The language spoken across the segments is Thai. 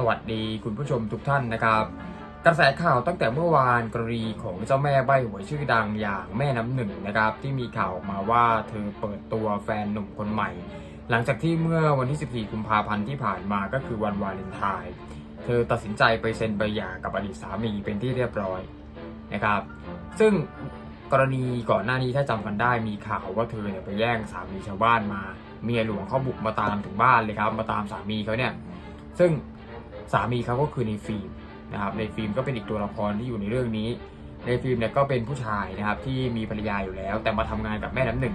สวัสดีคุณผู้ชมทุกท่านนะครับ กระแสข่าวตั้งแต่เมื่อวานกรณีของเจ้าแม่ใบหวยชื่อดังอย่างแม่น้ำหนึ่งนะครับ ที่มีข่าวออกมาว่าเธอเปิดตัวแฟนหนุ่มคนใหม่ หลังจากที่เมื่อวันที่ 14 กุมภาพันธ์ที่ผ่านมาก็คือวันวาเลนไทน์เธอตัดสินใจไปเซ็นใบหย่ากับอดีตสามีเป็นที่เรียบร้อยนะครับ ซึ่งกรณีก่อนหน้านี้ถ้าจำกันได้มีข่าวว่าเธอเนี่ยไปแย่งสามีชาวบ้านมา เมียหลวงเขาบุกมาตามถึงบ้านเลยครับ มาตามสามีเขาเนี่ย ซึ่ง สามีเขาก็คือในฟิล์มนะครับในฟิล์มก็เป็นอีกตัวละครที่อยู่ในเรื่องนี้ ในฟิล์มเนี่ยก็เป็นผู้ชายนะครับที่มีภรรยาอยู่แล้ว แต่มาทำงานกับแม่น้ำหนึ่ง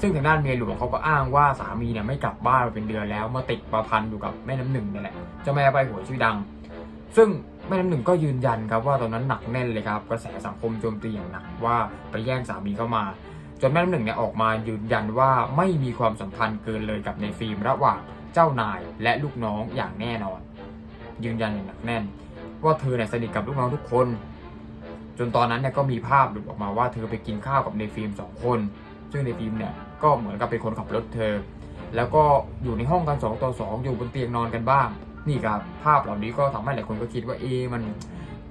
ซึ่งทางด้านเมียหลวงเขาก็อ้างว่าสามีเนี่ยไม่กลับบ้านมาเป็นเดือนแล้วมาติดประพันอยู่กับแม่น้ำหนึ่งนี่แหละเจ้าแม่ใบหัวชื่อดัง ซึ่งแม่น้ำหนึ่งก็ยืนยันครับว่าตอนนั้นหนักแน่นเลยครับกระแสสังคมโจมตีอย่างหนักว่าไปแย่งสามีเข้ามาจนแม่น้ำหนึ่งเนี่ยออกมายืนยันว่าไม่มีความสัมพันธ์เกินเลยกับในฟิล์มระหว่างเจ้านายและลูกน้องอย่างแน่นอน ยืนยันอย่างหนักแน่น ว่าเธอเนี่ยสนิทกับลูกน้องทุกคน จนตอนนั้นเนี่ยก็มีภาพหลุดออกมาว่าเธอไปกินข้าวกับในฟิล์มสองคน ซึ่งในฟิล์มเนี่ยก็เหมือนกับเป็นคนขับรถเธอ แล้วก็อยู่ในห้องกันสองต่อสองอยู่บนเตียงนอนกันบ้าง นี่ครับภาพเหล่านี้ก็ทำให้หลายคนก็คิดว่าเอมัน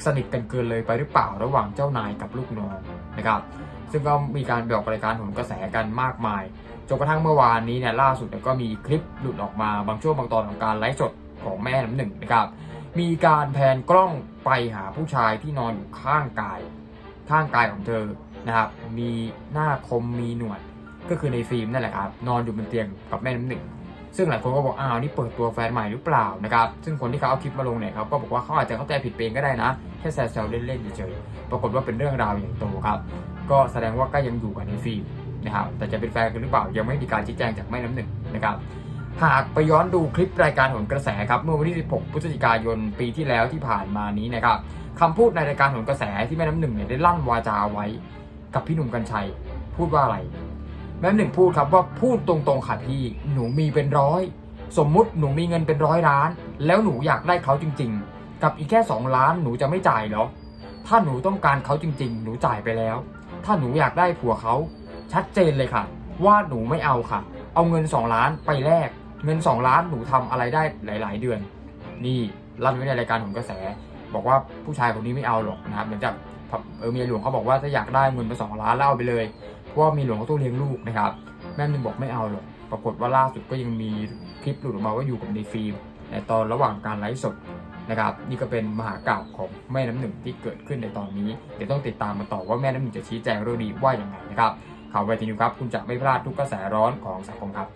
สนิทกันเกินเลยไปหรือเปล่าระหว่างเจ้านายกับลูกน้องนะครับ ซึ่งก็มีการไปอกรายการโหนกระแสกันมากมายจนกระทั่งเมื่อวานนี้เนี่ยล่าสุดก็มีคลิปหลุดออกมาบางช่วงบางตอนของการไลฟ์สด ของแม่น้ำหนึ่งนะครับ มีการแพนกล้องไปหาผู้ชายที่นอนอยู่ข้างกาย ข้างกายของเธอนะครับ มีหน้าคมมีหนวด ก็คือในฟิล์มนั่นแหละครับนอนอยู่บนเตียงกับแม่น้ำหนึ่งซึ่งหลายคนก็บอกอ้าวนี่เปิดตัวแฟนใหม่หรือเปล่านะครับ ซึ่งคนที่เขาเอาคลิปมาลงเนี่ยเขาก็บอกว่าเขาอาจจะเข้าใจผิดเองก็ได้นะ แค่แซวๆเล่นๆเฉยๆปรากฏว่าเป็นเรื่องราวใหญ่โตครับ ก็แสดงว่าก็ยังอยู่กับในฟิล์มนะครับ แต่จะเป็นแฟนกันหรือเปล่ายังไม่มีการชี้แจงจากแม่น้ำหนึ่งนะครับ หากไปย้อนดูคลิปรายการหนกระแสครับเมื่อวันที่ 16 พฤศจิกายนปีที่แล้วที่ผ่านมานี้นะครับคำพูดในรายการหนกระแสที่แม่น้ำหนึ่งเนี่ยได้ลั่นวาจาไว้ กับพี่หนุ่มกัญชัย พูดว่าอะไร แม่น้ำหนึ่งพูดครับว่าพูดตรงๆค่ะพี่หนูมีเป็นร้อย สมมุติหนูมีเงินเป็นร้อยล้าน แล้วหนูอยากได้เขาจริง ๆ กับอีกแค่ 2 ล้านหนูจะไม่จ่ายเหรอถ้าหนูต้องการเขาจริง ๆ หนูจ่ายไปแล้ว ถ้าหนูอยากได้ผัวเขาชัดเจนเลยค่ะ ว่าหนูไม่เอาค่ะ เอาเงิน 2 ล้านไปแลก เงิน 2 ล้านหนูทำอะไรได้หลาย ๆ เดือน นี่ลั่นไว้ในรายการของกระแส บอกว่าผู้ชายคนนี้ไม่เอาหรอกนะครับเหมือนจากเออเมียหลวงเขาบอกว่าถ้าอยากได้เงินไปสองล้านแล้วเอาไปเลยเพราะว่ามีหลวงเขาต้องเลี้ยงลูกนะครับแม่หนึ่งบอกไม่เอาหรอกปรากฏว่าล่าสุดก็ยังมีคลิปหลุดออกมาว่าอยู่กับในฟิล์มในตอนระหว่างการไลฟ์สดนะครับนี่ก็เป็นมหากราบของแม่น้ำหนึ่งที่เกิดขึ้นในตอนนี้ เดี๋ยวต้องติดตามมาต่อว่าแม่น้ำหนึ่งจะชี้แจงเรื่องนี้ว่าอย่างไรนะครับข่าวไวทีนิวครับ คุณจะไม่พลาดทุกกระแสร้อนของสังคมครับ